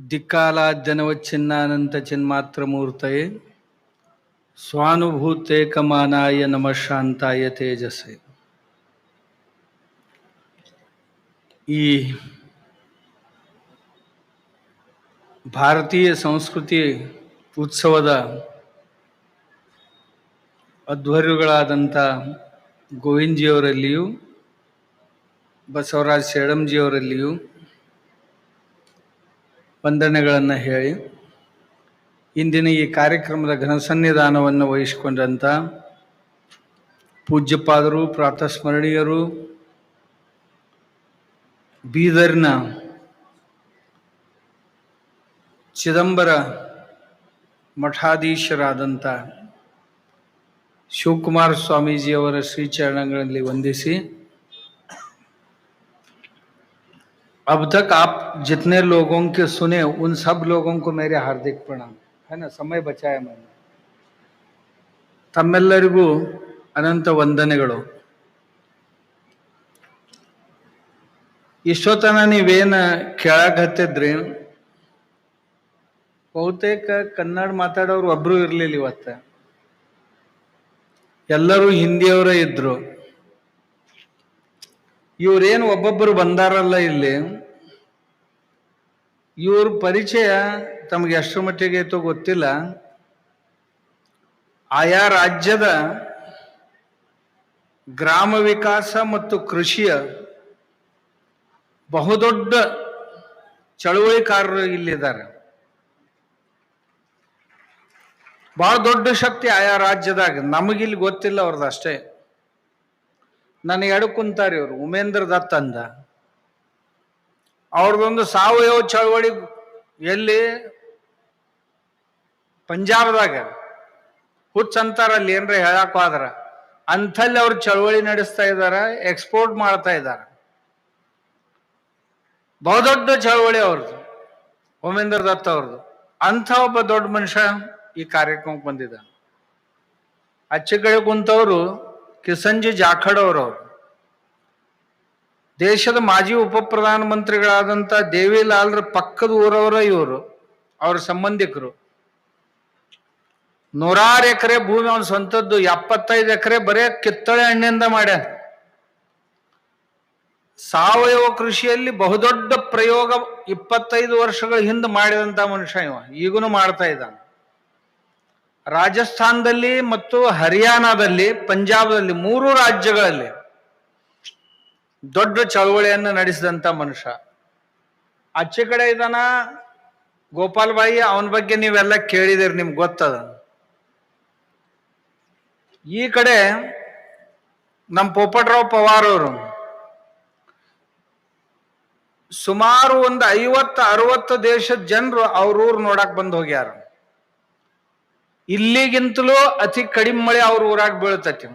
ದಿಕ್ಕಾಲಾದ್ಯನವಚ್ಛಿನ್ನಾನಂತ ಚಿನ್ಮಾತ್ರಮೂರ್ತಯೇ ಸ್ವಾನುಭೂತೇಕಮಾನಾಯ ನಮಃ ಶಾಂತಾಯ ತೇಜಸ್ಸೆ ಈ ಭಾರತೀಯ ಸಂಸ್ಕೃತಿ ಉತ್ಸವದ ಅಧ್ವರ್ಯುಗಳಾದಂಥ ಗೋವಿಂದಜಿಯವರಲ್ಲಿಯೂ ಬಸವರಾಜ್ ಶೇಡಂಜಿಯವರಲ್ಲಿಯೂ ವಂದನೆಗಳನ್ನು ಹೇಳಿ ಇಂದಿನ ಈ ಕಾರ್ಯಕ್ರಮದ ಘನಸನ್ನಿಧಾನವನ್ನು ವಹಿಸಿಕೊಂಡಂಥ ಪೂಜ್ಯಪಾದರು, ಪ್ರಾತಸ್ಮರಣೀಯರು, ಬೀದರ್ನ ಚಿದಂಬರ ಮಠಾಧೀಶರಾದಂಥ ಶಿವಕುಮಾರ ಸ್ವಾಮೀಜಿಯವರ ಶ್ರೀಚರಣಗಳಲ್ಲಿ ವಂದಿಸಿ अब तक आप जितने लोगों के सुने उन सब लोगों को मेरे हार्दिक प्रणाम है ना समय बचाया मैंने ತಮ್ಮೆಲ್ಲರಿಗೂ ಅನಂತ ವಂದನೆಗಳು ಇಷ್ಟೊತ್ತನ ನೀವೇನ ಕೇಳಕತ್ತಿದ್ರಿ ಬಹುತೇಕ ಕನ್ನಡ ಮಾತಾಡೋರು ಒಬ್ರು ಇರ್ಲಿಲ್ಲ ಇವತ್ತ ಎಲ್ಲರೂ ಹಿಂದಿಯವರೇ ಇದ್ರು ಇವ್ರೇನು ಒಬ್ಬೊಬ್ಬರು ಬಂದಾರಲ್ಲ ಇಲ್ಲಿ ಇವ್ರ ಪರಿಚಯ ತಮಗೆ ಎಷ್ಟರ ಮಟ್ಟಿಗೆ ಐತೋ ಗೊತ್ತಿಲ್ಲ. ಆಯಾ ರಾಜ್ಯದ ಗ್ರಾಮ ವಿಕಾಸ ಮತ್ತು ಕೃಷಿಯ ಬಹುದೊಡ್ಡ ಚಳುವಳಿಕಾರರು ಇಲ್ಲಿದ್ದಾರೆ. ಬಹಳ ದೊಡ್ಡ ಶಕ್ತಿ ಆಯಾ ರಾಜ್ಯದಾಗ. ನಮಗಿಲ್ಲಿ ಗೊತ್ತಿಲ್ಲ ಅವ್ರದ್ದು ಅಷ್ಟೇ. ನನಗೆ ಎಡಕುಂತಾರೆ ಇವರು. ಉಮೇಂದ್ರ ದತ್ ಅಂದ. ಅವ್ರದೊಂದು ಸಾವಯವ ಚಳವಳಿ ಎಲ್ಲಿ ಪಂಜಾಬ್ದಾಗ ಹುಚ್ಚ ಅಂತಾರಲ್ಲಿ ಏನ್ರ ಹೇಳಕ್ ಹೋದ್ರ, ಅಂಥಲ್ಲಿ ಅವ್ರು ಚಳವಳಿ ನಡೆಸ್ತಾ ಇದಾರ ಎಕ್ಸ್ಪೋರ್ಟ್ ಮಾಡ್ತಾ ಇದ್ದಾರೆ ಬಹುದೊಡ್ಡ ಚಳವಳಿ ಅವ್ರದ್ದು, ಉಮೇಂದ್ರ ದತ್ತ ಅವ್ರದ್ದು. ಅಂಥ ಒಬ್ಬ ದೊಡ್ಡ ಮನುಷ್ಯ ಈ ಕಾರ್ಯಕ್ರಮಕ್ಕೆ ಬಂದಿದ್ದ ಆಚೆ ಕಡೆ ಕುಂತವರು ಕಿಸಂಜಿ ಜಾಖಡ್ ಅವರು. ದೇಶದ ಮಾಜಿ ಉಪ ಪ್ರಧಾನಮಂತ್ರಿಗಳಾದಂಥ ದೇವಿಲಾಲ್ರ ಪಕ್ಕದ ಊರವರ ಇವರು, ಅವ್ರ ಸಂಬಂಧಿಕರು. ನೂರಾರು ಎಕರೆ ಭೂಮಿ ಅವನ ಸ್ವಂತದ್ದು, ಎಪ್ಪತ್ತೈದು ಎಕರೆ ಬರೇ ಕಿತ್ತಳೆ ಹಣ್ಣಿಂದ ಮಾಡ್ಯಾನ. ಸಾವಯವ ಕೃಷಿಯಲ್ಲಿ ಬಹುದೊಡ್ಡ ಪ್ರಯೋಗ ಇಪ್ಪತ್ತೈದು ವರ್ಷಗಳ ಹಿಂದೆ ಮಾಡಿದಂತ ಮನುಷ್ಯ ಇವ ಈಗೂ ಮಾಡ್ತಾ ಇದ್ದಾನೆ. ರಾಜಸ್ಥಾನದಲ್ಲಿ ಮತ್ತು ಹರಿಯಾಣದಲ್ಲಿ, ಪಂಜಾಬದಲ್ಲಿ, ಮೂರು ರಾಜ್ಯಗಳಲ್ಲಿ ದೊಡ್ಡ ಚಳವಳಿಯನ್ನು ನಡೆಸಿದಂತ ಮನುಷ್ಯ. ಆಚೆ ಕಡೆ ಇದಾನ, ಗೋಪಾಲ್ ಬಾಯಿ, ಅವನ ಬಗ್ಗೆ ನೀವೆಲ್ಲ ಕೇಳಿದಿರಿ, ನಿಮ್ಗೆ ಗೊತ್ತದ. ಈ ಕಡೆ ನಮ್ಮ ಪೋಪಟ್ರಾವ್ ಪವಾರ್ ಅವರು, ಸುಮಾರು ಒಂದು ಐವತ್ತು, ಅರವತ್ತು ದೇಶದ ಜನರು ಅವ್ರ ಊರು ನೋಡಕ್ ಬಂದು ಹೋಗ್ಯಾರ. ಇಲ್ಲಿಗಿಂತಲೂ ಅತಿ ಕಡಿಮೆ ಮಳೆ ಅವ್ರ ಊರಾಗ ಬೀಳ್ತತಿ.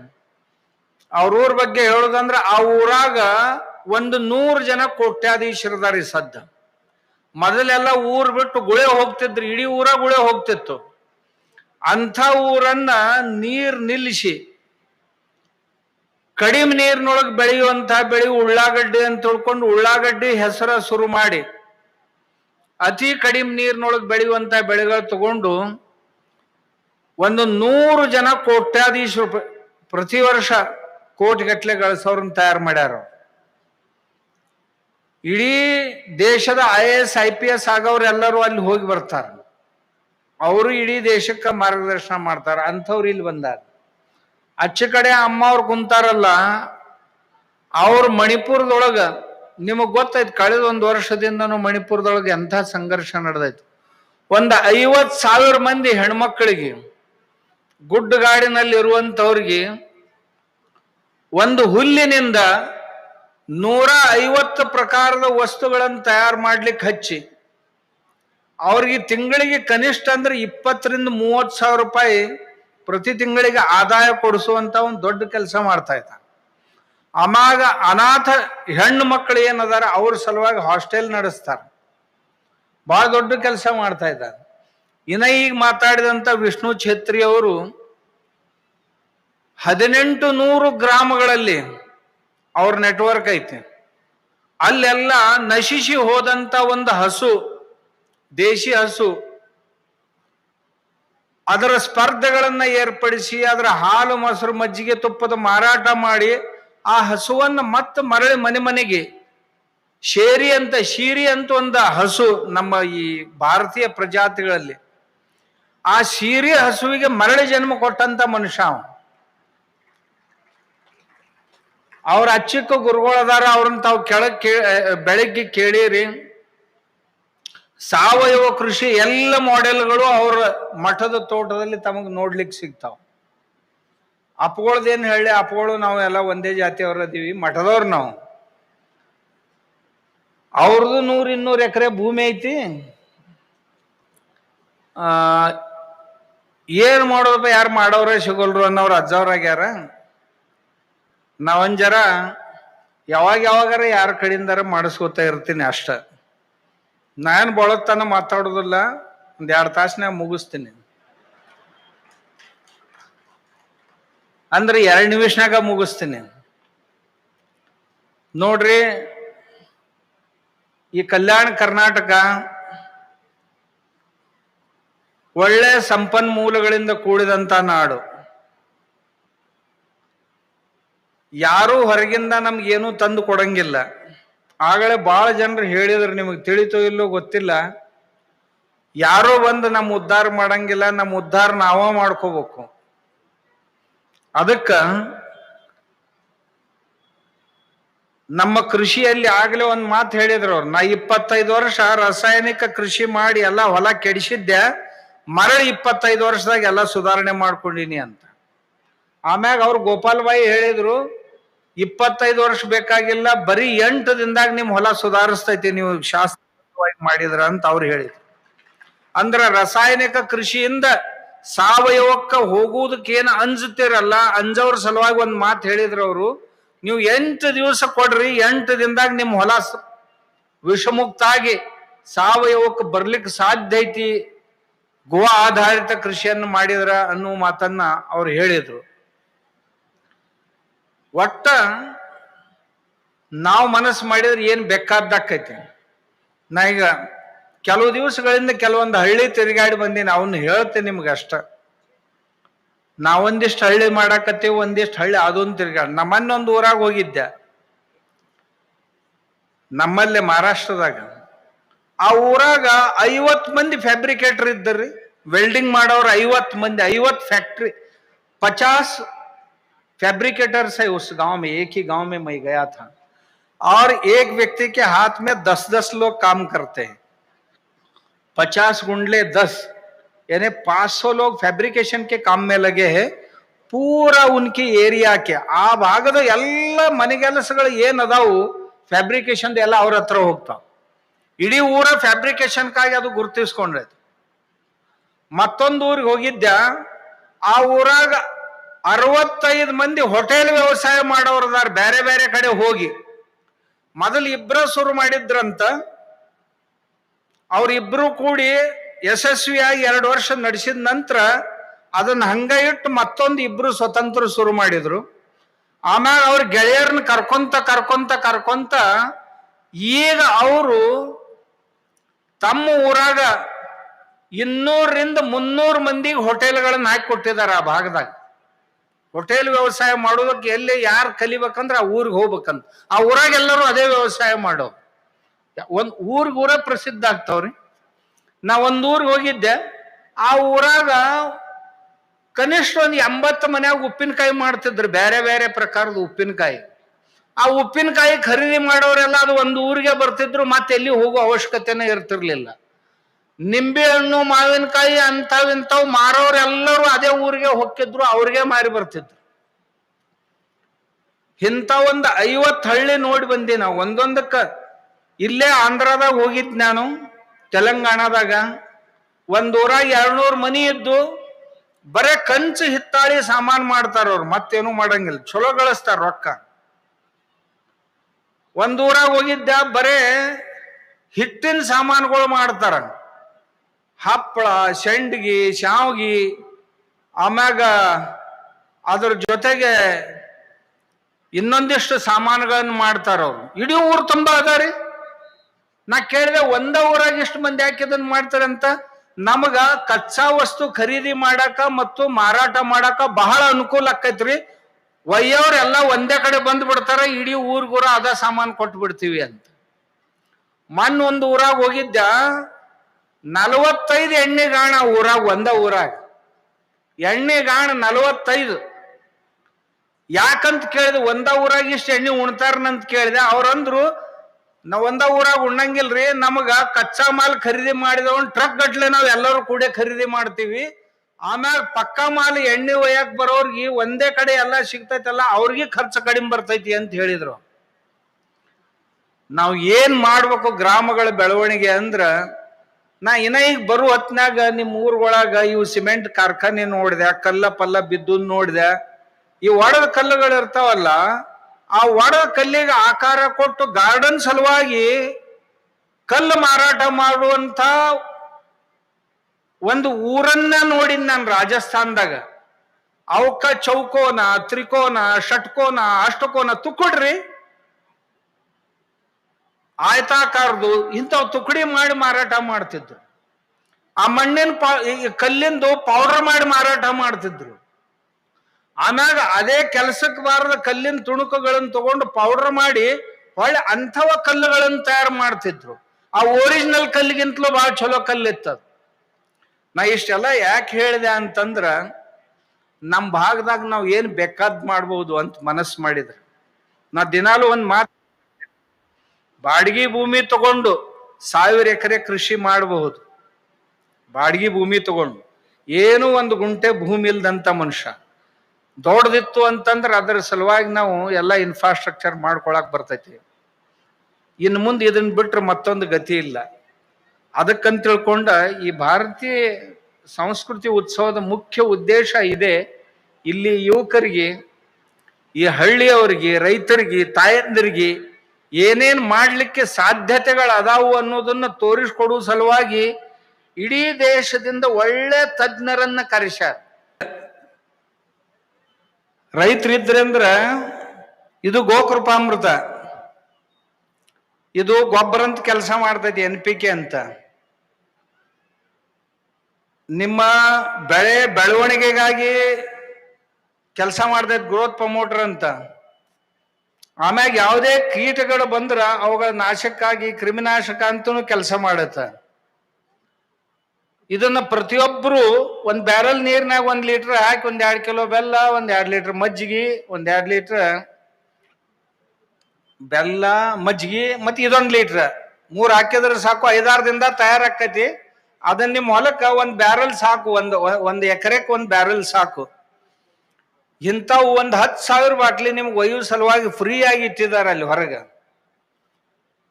ಅವ್ರ ಊರ್ ಬಗ್ಗೆ ಹೇಳುದಂದ್ರ ಆ ಊರಾಗ ಒಂದು ನೂರು ಜನ ಕೋಟ್ಯಾಧೀಶರದಾರಿ ಸದ್ದ. ಮೊದಲೆಲ್ಲ ಊರ್ ಬಿಟ್ಟು ಗುಳೆ ಹೋಗ್ತಿದ್ರು, ಇಡೀ ಊರ ಗುಳೆ ಹೋಗ್ತಿತ್ತು. ಅಂಥ ಊರನ್ನ ನೀರ್ ನಿಲ್ಲಿಸಿ, ಕಡಿಮೆ ನೀರಿನೊಳಗೆ ಬೆಳೆಯುವಂತ ಬೆಳೆ ಉಳ್ಳಾಗಡ್ಡಿ ಅಂತ ತಿಳ್ಕೊಂಡು ಉಳ್ಳಾಗಡ್ಡಿ ಹೆಸರ ಶುರು ಮಾಡಿ, ಅತಿ ಕಡಿಮೆ ನೀರಿನೊಳಗೆ ಬೆಳೆಯುವಂತ ಬೆಳೆಗಳು ತಗೊಂಡು ಒಂದು ನೂರು ಜನ ಕೋಟ್ಯಾಧೀಶರು ಪ್ರತಿ ವರ್ಷ ಕೋಟಿಗಟ್ಲೆ ಗಳಿಸೋರನ್ನ ತಯಾರು ಮಾಡ್ಯಾರ. ಇಡೀ ದೇಶದ I S, I P S ಆಗೋರೆಲ್ಲರೂ ಅಲ್ಲಿ ಹೋಗಿ ಬರ್ತಾರ. ಅವರು ಇಡೀ ದೇಶಕ್ಕೆ ಮಾರ್ಗದರ್ಶನ ಮಾಡ್ತಾರ. ಅಂಥವ್ರು ಇಲ್ಲಿ ಬಂದಾರ. ಅಚ್ಚ ಕಡೆ ಅಮ್ಮ ಅವ್ರು ಕುಂತಾರಲ್ಲ, ಅವ್ರು ಮಣಿಪುರದೊಳಗ, ನಿಮಗ್ ಗೊತ್ತೈತೆ ಕಳೆದ ಒಂದು ವರ್ಷದಿಂದನೂ ಮಣಿಪುರದೊಳಗೆ ಎಂಥ ಸಂಘರ್ಷ ನಡೆದೈತು. ಒಂದು ಐವತ್ತು ಸಾವಿರ ಮಂದಿ ಹೆಣ್ಮಕ್ಳಿಗೆ ಗುಡ್ಡಗಾಡಿನಲ್ಲಿ ಇರುವಂತವ್ರಿಗೆ ಒಂದು ಹುಲ್ಲಿನಿಂದ ನೂರ ಐವತ್ತು ಪ್ರಕಾರದ ವಸ್ತುಗಳನ್ನು ತಯಾರು ಮಾಡ್ಲಿಕ್ಕೆ ಹಚ್ಚಿ, ಅವ್ರಿಗೆ ತಿಂಗಳಿಗೆ ಕನಿಷ್ಠ ಅಂದ್ರೆ ಇಪ್ಪತ್ತರಿಂದ ಮೂವತ್ತು ಸಾವಿರ ರೂಪಾಯಿ ಪ್ರತಿ ತಿಂಗಳಿಗೆ ಆದಾಯ ಕೊಡಿಸುವಂತ ಒಂದು ದೊಡ್ಡ ಕೆಲಸ ಮಾಡ್ತಾ ಇದ್ದ ಆಮಾಗ ಅನಾಥ ಹೆಣ್ಣು ಮಕ್ಕಳು ಏನದಾರ ಅವ್ರ ಸಲುವಾಗಿ ಹಾಸ್ಟೆಲ್ ನಡೆಸ್ತಾರೆ. ಬಹಳ ದೊಡ್ಡ ಕೆಲಸ ಮಾಡ್ತಾ ಇದ್ದಾರೆ. ಇನ್ನ ಈಗ ಮಾತಾಡಿದಂತ ವಿಷ್ಣು ಛೇತ್ರಿ ಅವರು ಹದಿನೆಂಟು ನೂರು ಗ್ರಾಮಗಳಲ್ಲಿ ಅವ್ರ ನೆಟ್ವರ್ಕ್ ಐತೆ. ಅಲ್ಲೆಲ್ಲ ನಶಿಸಿ ಹೋದಂತ ಒಂದು ಹಸು, ದೇಶಿ ಹಸು, ಅದರ ಸ್ಪರ್ಧೆಗಳನ್ನ ಏರ್ಪಡಿಸಿ, ಅದರ ಹಾಲು ಮೊಸರು ಮಜ್ಜಿಗೆ ತುಪ್ಪದ ಮಾರಾಟ ಮಾಡಿ, ಆ ಹಸುವನ್ನು ಮತ್ತೆ ಮರಳಿ ಮನೆ ಮನೆಗೆ, ಶೇರಿ ಅಂತ, ಶೀರಿ ಅಂತ ಒಂದು ಹಸು ನಮ್ಮ ಈ ಭಾರತೀಯ ಪ್ರಜಾತಿಗಳಲ್ಲಿ. ಆ ಶೀರಿ ಹಸುವಿಗೆ ಮರಳಿ ಜನ್ಮ ಕೊಟ್ಟಂತ ಮನುಷ್ಯ ಅವ್ರ ಅಚ್ಚಿಕ್ಕ ಗುರುಗಳದಾರ ಅವ್ರನ್ನ ತಾವು ಕೆಳಗೆ ಕೇ ಬೆಳಗ್ಗೆ ಕೇಳಿರಿ. ಸಾವಯವ ಕೃಷಿ ಎಲ್ಲ ಮಾಡೆಲ್ಗಳು ಅವ್ರ ಮಠದ ತೋಟದಲ್ಲಿ ತಮಗೆ ನೋಡ್ಲಿಕ್ಕೆ ಸಿಗ್ತಾವ. ಅಪ್ಗೊಳ್ದೇನ್ ಹೇಳಿ ಅಪ್ಗಳು ನಾವು ಎಲ್ಲ ಒಂದೇ ಜಾತಿಯವ್ರ ಅದೀವಿ, ಮಠದವ್ರು ನಾವು. ಅವ್ರದ್ದು ನೂರ್ ಇನ್ನೂರು ಎಕರೆ ಭೂಮಿ ಐತಿ. ಏನ್ ಮಾಡೋದಪ್ಪ, ಯಾರು ಮಾಡೋರೇ ಸಿಗೋಲ್ರು ಅನ್ನೋರು ಅಜ್ಜವ್ರಾಗ್ಯಾರ ನಾವೊಂದ್ ಜರ ಯಾವಾಗ ಯಾವಾಗಾರ ಯಾರ ಕಡೆಯಿಂದಾರ ಮಾಡಿಸ್ಕೋತಾ ಇರ್ತೀನಿ ಅಷ್ಟ. ನಾನು ಬಳತನ ಮಾತಾಡೋದಿಲ್ಲ, ಒಂದು ಎರಡು ತಾಸ್ನ್ಯಾಗ ಮುಗಿಸ್ತೀನಿ. ಅಂದ್ರೆ ಎರಡು ನಿಮಿಷನಾಗ ಮುಗಿಸ್ತೀನಿ. ನೋಡ್ರಿ, ಈ ಕಲ್ಯಾಣ ಕರ್ನಾಟಕ ಒಳ್ಳೆ ಸಂಪನ್ಮೂಲಗಳಿಂದ ಕೂಡಿದಂತ ನಾಡು. ಯಾರೂ ಹೊರಗಿಂದ ನಮ್ಗೇನು ತಂದು ಕೊಡಂಗಿಲ್ಲ. ಆಗಲೇ ಬಹಳ ಜನರು ಹೇಳಿದ್ರು, ನಿಮಗೆ ತಿಳಿತೋ ಇಲ್ಲೋ ಗೊತ್ತಿಲ್ಲ. ಯಾರೋ ಬಂದು ನಮ್ಮ ಉದ್ಧಾರ ಮಾಡಂಗಿಲ್ಲ ನಮ್ಮ ಉದ್ಧಾರ ನಾವ ಮಾಡ್ಕೋಬೇಕು. ಅದಕ್ಕ ನಮ್ಮ ಕೃಷಿಯಲ್ಲಿ ಆಗ್ಲೇ ಒಂದು ಮಾತು ಹೇಳಿದ್ರು ಅವ್ರು, ನಾ ಇಪ್ಪತ್ತೈದು ವರ್ಷ ರಾಸಾಯನಿಕ ಕೃಷಿ ಮಾಡಿ ಎಲ್ಲ ಹೊಲ ಕೆಡಿಸಿದ್ದೆ, ಮರಳಿ ಇಪ್ಪತ್ತೈದು ವರ್ಷದಾಗ ಎಲ್ಲ ಸುಧಾರಣೆ ಮಾಡ್ಕೊಂಡಿನಿ ಅಂತ. ಆಮ್ಯಾಗ ಅವ್ರು ಗೋಪಾಲ್ಬಾಯಿ ಹೇಳಿದ್ರು ಇಪ್ಪತ್ತೈದು ವರ್ಷ ಬೇಕಾಗಿಲ್ಲ, ಬರೀ ಎಂಟು ದಿನದಾಗ ನಿಮ್ ಹೊಲ ಸುಧಾರಿಸ್ತೈತಿ, ನೀವು ಶಾಸ್ತ್ರವಾಗಿ ಮಾಡಿದ್ರ ಅಂತ ಅವ್ರು ಹೇಳಿದ್ರು. ಅಂದ್ರ ರಾಸಾಯನಿಕ ಕೃಷಿಯಿಂದ ಸಾವಯವಕ್ಕ ಹೋಗುವುದಕ್ಕೇನು ಅಂಜುತ್ತೀರಲ್ಲ, ಅಂಜವ್ರ ಸಲುವಾಗಿ ಒಂದ್ ಮಾತು ಹೇಳಿದ್ರು ಅವರು, ನೀವು ಎಂಟು ದಿವಸ ಕೊಡ್ರಿ, ಎಂಟು ದಿನದಾಗ ನಿಮ್ಮ ಹೊಲ ಸ- ವಿಷಮುಕ್ತ ಆಗಿ ಸಾವಯವಕ್ಕೆ ಬರ್ಲಿಕ್ಕೆ ಸಾಧ್ಯ ಐತಿ ಗೋ ಆಧಾರಿತ ಕೃಷಿಯನ್ನು ಮಾಡಿದ್ರ ಅನ್ನುವ ಮಾತನ್ನ ಅವ್ರು ಹೇಳಿದ್ರು. ಒಟ್ಟ ನಾವು ಮನಸ್ಸು ಮಾಡಿದ್ರೆ ಏನು ಬೇಕಾದ್ದಕ್ಕೈತಿ. ನಾ ಈಗ ಕೆಲವು ದಿವಸಗಳಿಂದ ಕೆಲವೊಂದು ಹಳ್ಳಿ ತಿರುಗಾಡಿ ಬಂದೀನಿ ಅವನ್ನ ಹೇಳ್ತೇನೆ ನಿಮ್ಗೆ ಅಷ್ಟ ನಾವೊಂದಿಷ್ಟು ಹಳ್ಳಿ ಮಾಡಾಕತ್ತೀವಿ, ಒಂದಿಷ್ಟು ಹಳ್ಳಿ ಅದೊಂದು ತಿರುಗಾಡಿ. ನಮ್ಮನ್ನೊಂದು ಊರಾಗ ಹೋಗಿದ್ದೆ. ನಮ್ಮಲ್ಲೇ ಮಹಾರಾಷ್ಟ್ರದಾಗ. ಆ ಊರಾಗ ಐವತ್ತು ಮಂದಿ ಫ್ಯಾಬ್ರಿಕೇಟರ್ ಇದ್ದರಿ. ವೆಲ್ಡಿಂಗ್ ಮಾಡೋರು ಐವತ್ ಮಂದಿ, ಐವತ್ತು ಫ್ಯಾಕ್ಟ್ರಿ ಪಚಾಸ್ फैब्रिकेटर्स है उस गांव में एक ही गांव में मैं गया था और एक व्यक्ति के हाथ में दस दस लोग काम करते हैं पचास गुंडले दस यानी पांच सौ लोग फैब्रिकेशन के काम में लगे हैं ಪೂರ ಉನ್ಕಿ ಏರಿಯಾಕ್ಕೆ ಆ ಭಾಗದ ಎಲ್ಲ ಮನೆಗೆಲಸಗಳು ಏನ್ ಅದಾವು ಫ್ಯಾಬ್ರಿಕೇಶನ್ ಎಲ್ಲ ಅವ್ರ ಹತ್ರ ಹೋಗ್ತಾವ ಇಡೀ ಊರ ಫ್ಯಾಬ್ರಿಕೇಶನ್ಕಾಗಿ ಅದು ಗುರುತಿಸ್ಕೊಂಡೈತಿ ಮತ್ತೊಂದು ಊರಿಗೆ ಹೋಗಿದ್ದೆ ಆ ಊರಾಗ ಅರವತ್ತೈದು ಮಂದಿ ಹೋಟೆಲ್ ವ್ಯವಸಾಯ ಮಾಡೋರದಾರ ಬೇರೆ ಬೇರೆ ಕಡೆ ಹೋಗಿ. ಮೊದಲು ಇಬ್ರ ಶುರು ಮಾಡಿದ್ರಂತ. ಅವ್ರಿಬ್ರು ಕೂಡಿ ಯಶಸ್ವಿಯಾಗಿ ಎರಡು ವರ್ಷ ನಡೆಸಿದ ನಂತರ ಅದನ್ನ ಹಂಗ ಇಟ್ಟು ಮತ್ತೊಂದು ಇಬ್ರು ಸ್ವತಂತ್ರ ಶುರು ಮಾಡಿದ್ರು. ಆಮ್ಯಾಗ ಅವ್ರ ಗೆಳೆಯರನ್ನ ಕರ್ಕೊಂತ ಕರ್ಕೊಂತ ಕರ್ಕೊಂತ ಈಗ ಅವರು ತಮ್ಮ ಊರಾಗ ಇನ್ನೂರರಿಂದ ಮುನ್ನೂರು ಮಂದಿಗೆ ಹೋಟೆಲ್ಗಳನ್ನ ಹಾಕಿ ಕೊಟ್ಟಿದ್ದಾರೆ ಆ ಭಾಗದಾಗ. ಹೋಟೆಲ್ ವ್ಯವಸಾಯ ಮಾಡೋದಕ್ಕೆ ಎಲ್ಲಿ ಯಾರು ಕಲಿಬೇಕಂದ್ರೆ ಆ ಊರಿಗೆ ಹೋಗ್ಬೇಕಂತ. ಆ ಊರಾಗೆಲ್ಲರೂ ಅದೇ ವ್ಯವಸಾಯ ಮಾಡೋ. ಒಂದ್ ಊರಿಗೆ ಊರ ಪ್ರಸಿದ್ಧ ಆಗ್ತಾವ್ರಿ. ನಾ ಒಂದ್ ಊರಿಗೆ ಹೋಗಿದ್ದೆ. ಆ ಊರಾಗ ಕನಿಷ್ಠ ಒಂದು ಎಂಬತ್ತು ಮನ್ಯಾಗ ಉಪ್ಪಿನಕಾಯಿ ಮಾಡ್ತಿದ್ರು ಬೇರೆ ಬೇರೆ ಪ್ರಕಾರದ ಉಪ್ಪಿನಕಾಯಿ. ಆ ಉಪ್ಪಿನಕಾಯಿ ಖರೀದಿ ಮಾಡೋರೆಲ್ಲ ಅದು ಒಂದು ಊರಿಗೆ ಬರ್ತಿದ್ರು, ಮತ್ತೆ ಎಲ್ಲಿ ಹೋಗೋ ಅವಶ್ಯಕತೆನೇ ಇರ್ತಿರ್ಲಿಲ್ಲ. ನಿಂಬೆ ಹಣ್ಣು ಮಾವಿನಕಾಯಿ ಇಂತಾವ್ ಮಾರೋರೆಲ್ಲರೂ ಅದೇ ಊರಿಗೆ ಹೊಕ್ಕಿದ್ರು ಅವ್ರಿಗೆ ಮಾರಿ ಬರ್ತಿದ್ರು. ಇಂಥ ಒಂದು ಐವತ್ತು ಹಳ್ಳಿ ನೋಡಿ ಬಂದಿ ನಾವು. ಒಂದೊಂದಕ್ಕ ಇಲ್ಲೇ ಆಂಧ್ರದಾಗ ಹೋಗಿದ್ ನಾನು, ತೆಲಂಗಾಣದಾಗ. ಒಂದೂರಾಗ ಊರಾಗ ಎರಡ್ನೂರು ಮನಿ ಇದ್ದು, ಬರೇ ಕಂಚು ಹಿತ್ತಾಳಿ ಸಾಮಾನ್ ಮಾಡ್ತಾರ ಅವ್ರು, ಮತ್ತೇನು ಮಾಡಂಗಿಲ್ಲ. ಚಲೋ ಗಳಿಸ್ತಾರ ರೊಕ್ಕ. ಒಂದೂರಾಗ ಹೋಗಿದ್ದ ಬರೇ ಹಿಟ್ಟಿನ ಸಾಮಾನುಗಳು ಮಾಡ್ತಾರ ಹಪ್ಪಳ ಸಂಡ್ಗಿ ಶಾವ್ಗಿ, ಆಮ್ಯಾಗ ಅದ್ರ ಜೊತೆಗೆ ಇನ್ನೊಂದಿಷ್ಟು ಸಾಮಾನುಗಳನ್ನು ಮಾಡ್ತಾರ ಅವ್ರು. ಇಡೀ ಊರು ತುಂಬ ಅದಾರಿ ನಾ ಕೇಳಿದೆ ಒಂದ ಊರಾಗ ಇಷ್ಟು ಮಂದಿ ಯಾಕೆ ಇದನ್ನ ಮಾಡ್ತಾರಂತ? ನಮಗ ಕಚ್ಚಾ ವಸ್ತು ಖರೀದಿ ಮಾಡಾಕ ಮತ್ತು ಮಾರಾಟ ಮಾಡಾಕ ಬಹಳ ಅನುಕೂಲ ಆಕೈತ್ರಿ. ಒಯ್ಯೋರೆಲ್ಲ ಒಂದೇ ಕಡೆ ಬಂದ್ ಬಿಡ್ತಾರ ಇಡೀ ಊರ್ಗೂರ ಅದ ಸಾಮಾನು ಕೊಟ್ಟು ಬಿಡ್ತೀವಿ ಅಂತ. ಮೊನ್ನೆ ಒಂದು ಊರಾಗ ಹೋಗಿದ್ದ ನಲವತ್ತೈದು ಎಣ್ಣೆ ಗಾಣ ಊರಾಗ, ಒಂದ ಊರಾಗ. ಎಣ್ಣೆ ಗಾಣ ನಲವತ್ತೈದು. ಯಾಕಂತ ಕೇಳಿದೆ, ಒಂದ ಊರಾಗ ಇಷ್ಟು ಎಣ್ಣೆ ಉಣ್ತಾರನಂತ ಕೇಳಿದೆ. ಅವ್ರಂದ್ರು, ನಾವ್ ಒಂದ ಊರಾಗ ಉಣ್ಣಂಗಿಲ್ರಿ, ನಮಗ ಕಚ್ಚಾ ಮಾಲ್ ಖರೀದಿ ಮಾಡಿದವನ್ ಟ್ರಕ್ ಗಟ್ಲೆ ನಾವ್ ಎಲ್ಲರೂ ಕೂಡ ಖರೀದಿ ಮಾಡ್ತೀವಿ. ಆಮ್ಯಾಗ ಪಕ್ಕಾ ಮಾಲ್ ಎಣ್ಣೆ ಒಯ್ಯಾಕ್ ಬರೋರ್ಗಿ ಒಂದೇ ಕಡೆ ಎಲ್ಲ ಸಿಗ್ತೈತಲ್ಲ, ಅವ್ರಿಗೆ ಖರ್ಚು ಕಡಿಮೆ ಬರ್ತೈತಿ ಅಂತ ಹೇಳಿದ್ರು. ನಾವು ಏನ್ ಮಾಡ್ಬೇಕು ಗ್ರಾಮಗಳ ಬೆಳವಣಿಗೆ ಅಂದ್ರ ನಾ ಇನ್ನ ಈಗ ಬರುವ ಹೊತ್ನ್ಯಾಗ ನಿಮ್ ಊರ್ಗೊಳಗ ಇವು ಸಿಮೆಂಟ್ ಕಾರ್ಖಾನೆ ನೋಡಿದೆ, ಕಲ್ಲ ಪಲ್ಲ ಬಿದ್ದು ನೋಡಿದೆ, ಈ ಒಡದ ಕಲ್ಲುಗಳು ಇರ್ತಾವಲ್ಲ, ಆ ಒಡದ ಕಲ್ಲಿಗೆ ಆಕಾರ ಕೊಟ್ಟು ಗಾರ್ಡನ್ ಸಲುವಾಗಿ ಕಲ್ಲು ಮಾರಾಟ ಮಾಡುವಂತ ಒಂದು ಊರನ್ನ ನೋಡಿದ್ ನಾನು ರಾಜಸ್ಥಾನದಾಗ. ಅವಕ್ಕ ಚೌಕೋನ, ತ್ರಿಕೋನ, ಷಟ್ಕೋನ, ಅಷ್ಟಕೋನ ತುಕ್ಕಡ್ರಿ. ಆಯತಾಕಾರದು ಇಂಥವು ತುಕಡಿ ಮಾಡಿ ಮಾರಾಟ ಮಾಡ್ತಿದ್ರು. ಆ ಮಣ್ಣಿನ ಪಾ ಕಲ್ಲಿಂದು ಪೌಡರ್ ಮಾಡಿ ಮಾರಾಟ ಮಾಡ್ತಿದ್ರು. ಆಮ್ಯಾಗ ಅದೇ ಕೆಲಸಕ್ಕೆ ಬಾರದ ಕಲ್ಲಿನ ತುಣುಕುಗಳನ್ನು ತಗೊಂಡು ಪೌಡರ್ ಮಾಡಿ ಹೊಳ್ಳಿ ಅಂಥವ ಕಲ್ಲುಗಳನ್ನು ತಯಾರು ಮಾಡ್ತಿದ್ರು. ಆ ಒರಿಜಿನಲ್ ಕಲ್ಲಿಗಿಂತಲೂ ಭಾಳ ಚಲೋ ಕಲ್ಲಿತ್ತದು ನಾ ಇಷ್ಟೆಲ್ಲ ಯಾಕೆ ಹೇಳಿದೆ ಅಂತಂದ್ರ ನಮ್ಮ ಭಾಗದಾಗ ನಾವು ಏನು ಬೇಕಾದ್ ಮಾಡ್ಬೋದು ಅಂತ ಮನಸ್ಸು ಮಾಡಿದ್ರೆ. ನಾ ದಿನಾಲು ಒಂದು ಮಾತು ಬಾಡಿಗೆ ಭೂಮಿ ತಗೊಂಡು ಸಾವಿರ ಎಕರೆ ಕೃಷಿ ಮಾಡಬಹುದು. ಬಾಡಿಗೆ ಭೂಮಿ ತಗೊಂಡು. ಏನು ಒಂದು ಗುಂಟೆ ಭೂಮಿ ಇಲ್ದಂತ ಮನುಷ್ಯ. ದೊಡ್ಡದಿತ್ತು ಅಂತಂದ್ರೆ ಅದರ ಸಲುವಾಗಿ ನಾವು ಎಲ್ಲ ಇನ್ಫ್ರಾಸ್ಟ್ರಕ್ಚರ್ ಮಾಡ್ಕೊಳಕ್ ಬರ್ತೈತಿ. ಇನ್ನು ಮುಂದೆ ಇದನ್ನ ಬಿಟ್ರೆ ಮತ್ತೊಂದು ಗತಿ ಇಲ್ಲ. ಅದಕ್ಕಂತ ತಿಳ್ಕೊಂಡ ಈ ಭಾರತೀಯ ಸಂಸ್ಕೃತಿ ಉತ್ಸವದ ಮುಖ್ಯ ಉದ್ದೇಶ ಇದೆ. ಇಲ್ಲಿ ಯುವಕರಿಗೆ, ಈ ಹಳ್ಳಿಯವರಿಗೆ, ರೈತರಿಗೆ, ತಾಯಂದಿರಿಗೆ ಏನೇನ್ ಮಾಡಲಿಕ್ಕೆ ಸಾಧ್ಯತೆಗಳು ಅದಾವು ಅನ್ನೋದನ್ನ ತೋರಿಸ್ಕೊಡುವ ಸಲುವಾಗಿ ಇಡೀ ದೇಶದಿಂದ ಒಳ್ಳೆ ತಜ್ಞರನ್ನ ಕರೆಸ್ಯಾರ. ರೈತರಿದ್ರಂದ್ರ ಇದು ಗೋಕೃಪಾಮೃತ. ಇದು ಗೊಬ್ಬರ ಅಂತ ಕೆಲಸ ಮಾಡ್ತೈತಿ ಎನ್ ಪಿ ಕೆ ಅಂತ. ನಿಮ್ಮ ಬೆಳೆ ಬೆಳವಣಿಗೆಗಾಗಿ ಕೆಲಸ ಮಾಡ್ತೈತಿ ಗ್ರೋತ್ ಪ್ರಮೋಟರ್ ಅಂತ. ಆಮ್ಯಾಗ ಯಾವುದೇ ಕೀಟಗಳು ಬಂದ್ರ ಅವುಗಳ ನಾಶಕ್ಕಾಗಿ ಕ್ರಿಮಿನಾಶಕ ಅಂತೂ ಕೆಲಸ ಮಾಡತ್ತ. ಇದನ್ನ ಪ್ರತಿಯೊಬ್ಬರು ಒಂದ್ ಬ್ಯಾರಲ್ ನೀರ್ನಾಗ ಒಂದ್ ಲೀಟರ್ ಹಾಕಿ ಒಂದ್ ಎರಡು ಕಿಲೋ ಬೆಲ್ಲ, ಒಂದ್ ಎರಡು ಲೀಟರ್ ಮಜ್ಜಿಗೆ, ಒಂದ್ ಎರಡು ಲೀಟರ್ ಬೆಲ್ಲ, ಮಜ್ಜಿಗೆ ಮತ್ತೆ ಇದೊಂದು ಲೀಟರ್. ಮೂರು ಹಾಕಿದ್ರೆ ಸಾಕು, ಐದಾರು ದಿನದ ತಯಾರಾಕೈತಿ ಅದನ್ನ ನಿಮ್ಮ ಹೊಲಕ್ಕ ಒಂದ್ ಬ್ಯಾರಲ್ ಸಾಕು, ಒಂದು ಒಂದು ಎಕರೆಕ್ ಒಂದ್ ಬ್ಯಾರಲ್ ಸಾಕು. ಇಂಥವು ಒಂದು ಹತ್ತು ಸಾವಿರ ಬಾಟ್ಲಿ ನಿಮ್ಗೆ ಒಯ್ಯುವ ಸಲುವಾಗಿ ಫ್ರೀ ಆಗಿ ಇಟ್ಟಿದ್ದಾರೆ ಅಲ್ಲಿ ಹೊರಗೆ.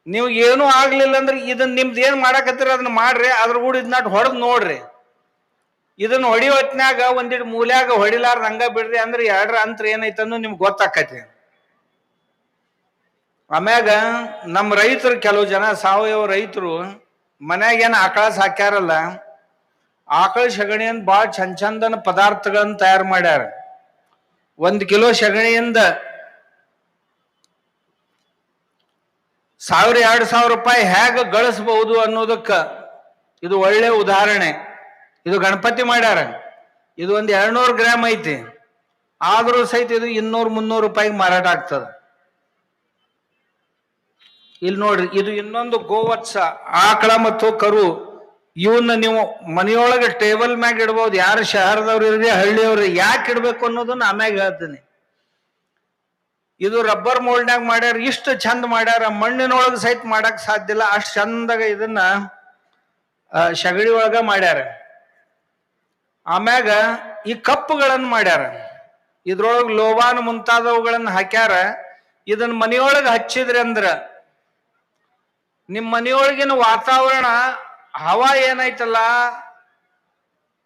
ನೀವು ಏನೂ ಆಗ್ಲಿಲ್ಲ ಅಂದ್ರೆ ಇದನ್ನ ನಿಮ್ದು ಏನು ಮಾಡಾಕತ್ತೀರ ಅದನ್ನ ಮಾಡ್ರಿ, ಅದ್ರ ಕೂಡ ಇದನ್ನ ಹೊಡೆದು ನೋಡ್ರಿ. ಇದನ್ನ ಹೊಡಿಯೋ ಹೊತ್ನ್ಯಾಗ ಒಂದಿಟ್ಟು ಮೂಲ್ಯಾಗ ಹೊಡಿಲಾರ್ದ ಹಂಗ ಬಿಡ್ರಿ ಅಂದ್ರೆ ಎರಡರ ಅಂತರ ಏನೈತನ್ನು ನಿಮ್ಗೆ ಗೊತ್ತಾಕತಿ ಆಮ್ಯಾಗ ನಮ್ಮ ರೈತರು ಕೆಲವು ಜನ, ಸಾವಯವ ರೈತರು ಮನ್ಯಾಗ ಏನು ಆಕಳ ಸಾಕ್ಯಾರಲ್ಲ, ಆಕಳ ಸಗಣಿಯನ್ನು ಭಾಳ ಚಂದ ಚಂದನ ಪದಾರ್ಥಗಳನ್ನ ತಯಾರು ಮಾಡ್ಯಾರ. ಒಂದ್ ಕಿಲೋ ಸಗಣಿಯಿಂದ ಸಾವಿರ ಎರಡು ಸಾವಿರ ರೂಪಾಯಿ ಹೇಗೆ ಗಳಿಸಬಹುದು ಅನ್ನೋದಕ್ಕೆ ಇದು ಒಳ್ಳೆ ಉದಾಹರಣೆ. ಇದು ಗಣಪತಿ ಮಾಡ್ಯಾರ. ಇದು ಒಂದು ಎರಡ್ನೂರು ಗ್ರಾಮ್ ಐತಿ. ಆದರೂ ಸಹಿತ ಇದು ಇನ್ನೂರು ಮುನ್ನೂರು ರೂಪಾಯಿಗೆ ಮಾರಾಟ ಆಗ್ತದ. ಇಲ್ಲಿ ನೋಡ್ರಿ, ಇದು ಇನ್ನೊಂದು ಗೋವತ್ಸ, ಆಕಳ ಮತ್ತು ಕರು. ಇವನ್ನ ನೀವು ಮನೆಯೊಳಗೆ ಟೇಬಲ್ ಮ್ಯಾಗ ಇಡ್ಬೋದು, ಯಾರು ಶಹರದವ್ರು ಇರ್ರಿ ಹಳ್ಳಿಯವ್ರಿ ಯಾಕೆ ಇಡ್ಬೇಕು ಅನ್ನೋದನ್ನ ಆಮ್ಯಾಗ ಹೇಳ್ತೀನಿ. ಇದು ರಬ್ಬರ್ ಮೋಲ್ಡ್ನಾಗ ಮಾಡ್ಯಾರ, ಇಷ್ಟು ಚಂದ ಮಾಡ್ಯಾರ, ಮಣ್ಣಿನೊಳಗೆ ಸಹಿತ ಮಾಡಕ್ ಸಾಧ್ಯ ಇಲ್ಲ, ಅಷ್ಟು ಚಂದಾಗ ಇದನ್ನ ಶಗಡಿ ಒಳಗ ಮಾಡ್ಯಾರ. ಆಮ್ಯಾಗ ಈ ಕಪ್ಪುಗಳನ್ನು ಮಾಡ್ಯಾರ. ಇದ್ರೊಳಗೆ ಲೋಬಾನ್ ಮುಂತಾದವುಗಳನ್ನು ಹಾಕ್ಯಾರ. ಇದನ್ನ ಮನೆಯೊಳಗೆ ಹಚ್ಚಿದ್ರಿ ಅಂದ್ರ ನಿಮ್ಮ ಮನೆಯೊಳಗಿನ ವಾತಾವರಣ ಹವಾ ಏನೈತಲ್ಲ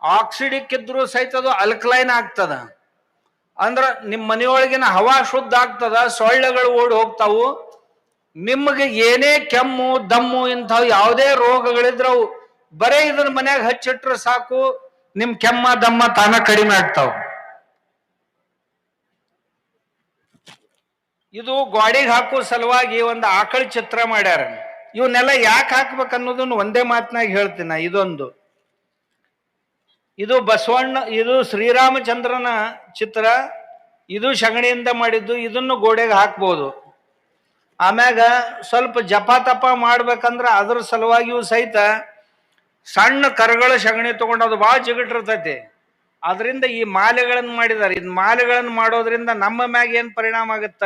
ಆಕ್ಸಿಡಿಕ್ ಇದ್ರು ಸಹಿತ ಅದು ಅಲ್ಕಲೈನ್ ಆಗ್ತದ. ಅಂದ್ರ ನಿಮ್ ಮನೆಯೊಳಗಿನ ಹವಾ ಶುದ್ಧ ಆಗ್ತದ, ಸೊಳ್ಳೆಗಳು ಓಡಿ ಹೋಗ್ತಾವು. ನಿಮಗೆ ಏನೇ ಕೆಮ್ಮು, ದಮ್ಮು ಇಂಥವು ಯಾವುದೇ ರೋಗಗಳಿದ್ರವು, ಬರೇ ಇದನ್ನ ಮನ್ಯಾಗ ಹಚ್ಚಿಟ್ರೆ ಸಾಕು, ನಿಮ್ ಕೆಮ್ಮ, ದಮ್ಮ ತಾನ ಕಡಿಮೆ ಆಗ್ತಾವ. ಇದು ಗ್ವಾಡಿಗೆ ಹಾಕೋ ಸಲುವಾಗಿ ಒಂದು ಆಕಳ ಚಿತ್ರ ಮಾಡ್ಯಾರ. ಇವನ್ನೆಲ್ಲ ಯಾಕೆ ಹಾಕ್ಬೇಕು ಅನ್ನೋದನ್ನು ಒಂದೇ ಮಾತಿನಾಗ ಹೇಳ್ತೀನಿ ಇದೊಂದು. ಇದು ಬಸವಣ್ಣ, ಇದು ಶ್ರೀರಾಮಚಂದ್ರನ ಚಿತ್ರ, ಇದು ಸಗಣಿಯಿಂದ ಮಾಡಿದ್ದು, ಇದನ್ನು ಗೋಡೆಗೆ ಹಾಕ್ಬೋದು. ಆಮ್ಯಾಗ ಸ್ವಲ್ಪ ಜಪ ತಪ ಮಾಡ್ಬೇಕಂದ್ರೆ ಅದ್ರ ಸಲುವಾಗಿಯೂ ಸಹಿತ ಸಣ್ಣ ಕರಗಳ ಸಗಣಿ ತಗೊಂಡು ಅದು ಭಾಳ ಜಿಗಟಿರ್ತೈತಿ ಅದರಿಂದ ಈ ಮಾಲೆಗಳನ್ನು ಮಾಡಿದ್ದಾರೆ. ಇದು ಮಾಲೆಗಳನ್ನು ಮಾಡೋದ್ರಿಂದ ನಮ್ಮ ಮ್ಯಾಗ ಏನು ಪರಿಣಾಮ ಆಗುತ್ತ?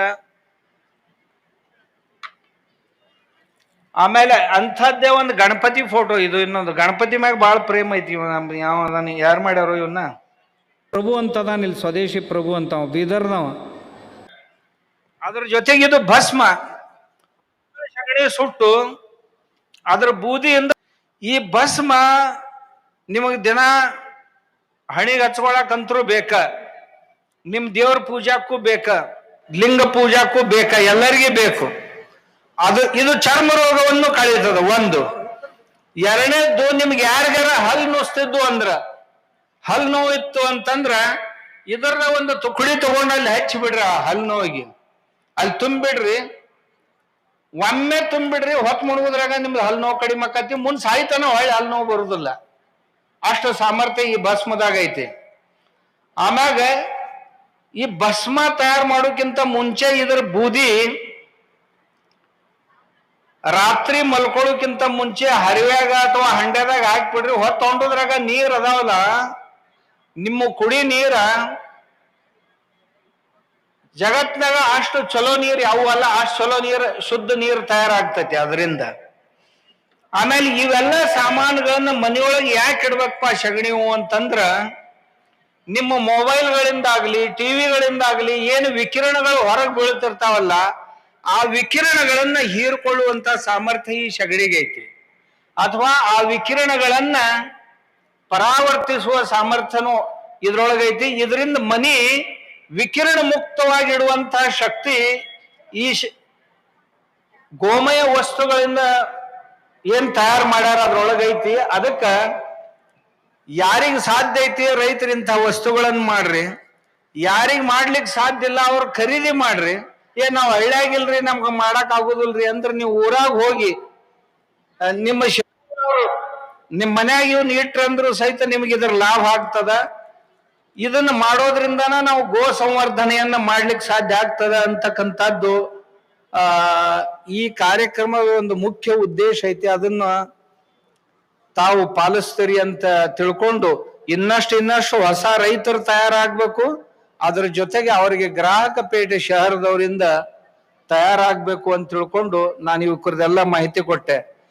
ಆಮೇಲೆ ಅಂಥದ್ದೇ ಒಂದು ಗಣಪತಿ ಫೋಟೋ ಇದು ಇನ್ನೊಂದು. ಗಣಪತಿ ಮ್ಯಾಗ ಭಾಳ ಪ್ರೇಮ ಐತಿ ಯಾವ ಅದಾನ ಯಾರು ಮಾಡ್ಯಾರೋ ಇವನ್ನ ಪ್ರಭು ಅಂತದಾನ ಇಲ್ಲಿ ಸ್ವದೇಶಿ ಪ್ರಭು ಅಂತ ಬೀದರ್ನವ. ಅದ್ರ ಜೊತೆಗೆ ಇದು ಭಸ್ಮ. ಸಗಣಿ ಸುಟ್ಟು ಅದ್ರ ಬೂದಿಯಿಂದ ಈ ಭಸ್ಮ ನಿಮಗೆ ದಿನ ಹಣಿಗೆ ಹಚ್ಕೊಳಕಂತರೂ ಬೇಕ. ನಿಮ್ಮ ದೇವ್ರ ಪೂಜಾಕ್ಕೂ ಬೇಕ. ಲಿಂಗ ಪೂಜಾಕ್ಕೂ ಬೇಕ. ಎಲ್ಲರಿಗೂ ಬೇಕು. ಅದು, ಇದು ಚರ್ಮ ರೋಗವನ್ನು ಕಳೀತದ ಒಂದು. ಎರಡನೇದ್ದು ನಿಮ್ಗೆ ಯಾರಿಗಾರ ಹಲ್ ನುಸ್ತಿದ್ದು ಅಂದ್ರ, ಹಲ್ ನೋವಿತ್ತು ಇತ್ತು ಅಂತಂದ್ರ ಇದರ ಒಂದು ತುಕುಳಿ ತಗೊಂಡು ಅಲ್ಲಿ ಹಚ್ಚಿ ಬಿಡ್ರಿ ಆ ಹಲ್ ನೋವಿಗೆ. ಅಲ್ಲಿ ತುಂಬಿಡ್ರಿ. ಒಮ್ಮೆ ತುಂಬಿಡ್ರಿ, ಹೊತ್ತು ಮುಳುಗುದ್ರಾಗ ನಿಮ್ದು ಹಲ್ ನೋವು ಕಡಿಮೆ ಆಕತಿ. ಮುಂದ್ ಸಾಯ್ತಾನ ಹೊಳ್ಳಿ ಹಲ್ ನೋವು ಬರುದಿಲ್ಲ. ಅಷ್ಟು ಸಾಮರ್ಥ್ಯ ಈ ಭಸ್ಮದಾಗ ಐತಿ. ಆಮ್ಯಾಗ ಈ ಭಸ್ಮ ತಯಾರು ಮಾಡೋಕ್ಕಿಂತ ಮುಂಚೆ ಇದ್ರ ಬೂದಿ ರಾತ್ರಿ ಮಲ್ಕೊಳ್ಳೋಕ್ಕಿಂತ ಮುಂಚೆ ಹರಿವ್ಯಾಗ ಅಥವಾ ಹಂಡೆದಾಗ ಹಾಕ್ಬಿಡ್ರಿ, ಹೊತ್ತು ಹೊಂಡೋದ್ರಾಗ ನೀರ್ ಅದಾವಲ್ಲ, ನಿಮ್ಮ ಕುಡಿ ನೀರ ಜಗತ್ನಾಗ ಅಷ್ಟು ಚಲೋ ನೀರ್ ಯಾವ ಅಲ್ಲ, ಅಷ್ಟು ಚಲೋ ನೀರ್, ಶುದ್ಧ ನೀರ್ ತಯಾರಾಗ್ತೈತಿ ಅದರಿಂದ. ಆಮೇಲೆ ಇವೆಲ್ಲ ಸಾಮಾನುಗಳನ್ನ ಮನೆಯೊಳಗೆ ಯಾಕೆ ಇಡ್ಬೇಕಪ್ಪ ಸಗಣಿವು ಅಂತಂದ್ರ, ನಿಮ್ಮ ಮೊಬೈಲ್ಗಳಿಂದಾಗ್ಲಿ, ಟಿವಿಗಳಿಂದಾಗ್ಲಿ ಏನು ವಿಕಿರಣಗಳು ಹೊರಗೆ ಬೀಳ್ತಿರ್ತಾವಲ್ಲ ಆ ವಿಕಿರಣಗಳನ್ನ ಹೀರ್ಕೊಳ್ಳುವಂತ ಸಾಮರ್ಥ್ಯ ಈ ಶಗಡಿಗೆ ಐತಿ. ಅಥವಾ ಆ ವಿಕಿರಣಗಳನ್ನ ಪರಾವರ್ತಿಸುವ ಸಾಮರ್ಥ್ಯನೂ ಇದ್ರೊಳಗೈತಿ ಇದರಿಂದ ಮನಿ ವಿಕಿರಣ ಮುಕ್ತವಾಗಿಡುವಂತಹ ಶಕ್ತಿ ಈ ಗೋಮಯ ವಸ್ತುಗಳಿಂದ ಏನ್ ತಯಾರು ಮಾಡ್ಯಾರ ಅದ್ರೊಳಗೈತಿ ಅದಕ್ಕ ಯಾರಿಗ ಸಾಧ್ಯ ಐತಿ ರೈತರಿಂಥ ವಸ್ತುಗಳನ್ನ ಮಾಡ್ರಿ. ಯಾರಿಗ ಮಾಡ್ಲಿಕ್ಕೆ ಸಾಧ್ಯ ಇಲ್ಲ ಅವ್ರು ಖರೀದಿ ಮಾಡ್ರಿ. ಏ, ನಾವ್ ಹಳ್ಳಿಯಾಗಿಲ್ರಿ, ನಮ್ಗ ಮಾಡಕ್ ಆಗುದಿಲ್ರಿ ಅಂದ್ರೆ ನೀವು ಊರಾಗ ಹೋಗಿ ನಿಮ್ಮ ನಿಮ್ ಮನ್ಯಾಗ ಇವ್ನ ಇಟ್ರಂದ್ರು ಸಹಿತ ನಿಮ್ಗೆ ಇದ್ರ ಲಾಭ ಆಗ್ತದ. ಇದನ್ನ ಮಾಡೋದ್ರಿಂದನ ನಾವು ಗೋ ಸಂವರ್ಧನೆಯನ್ನ ಮಾಡ್ಲಿಕ್ಕೆ ಸಾಧ್ಯ ಆಗ್ತದ ಅಂತಕ್ಕಂಥದ್ದು, ಆ, ಈ ಕಾರ್ಯಕ್ರಮದ ಒಂದು ಮುಖ್ಯ ಉದ್ದೇಶ ಐತಿ. ಅದನ್ನ ತಾವು ಪಾಲಿಸ್ತೀರಿ ಅಂತ ತಿಳ್ಕೊಂಡು ಇನ್ನಷ್ಟು ಇನ್ನಷ್ಟು ಹೊಸ ರೈತರು ತಯಾರಾಗ್ಬೇಕು. ಅದ್ರ ಜೊತೆಗೆ ಅವರಿಗೆ ಗ್ರಾಹಕ ಪೇಟೆ ಶಹರದವರಿಂದ ತಯಾರಾಗ್ಬೇಕು ಅಂತ ತಿಳ್ಕೊಂಡು ನಾನು ಇವಕ್ರದೆಲ್ಲ ಮಾಹಿತಿ ಕೊಟ್ಟೆ.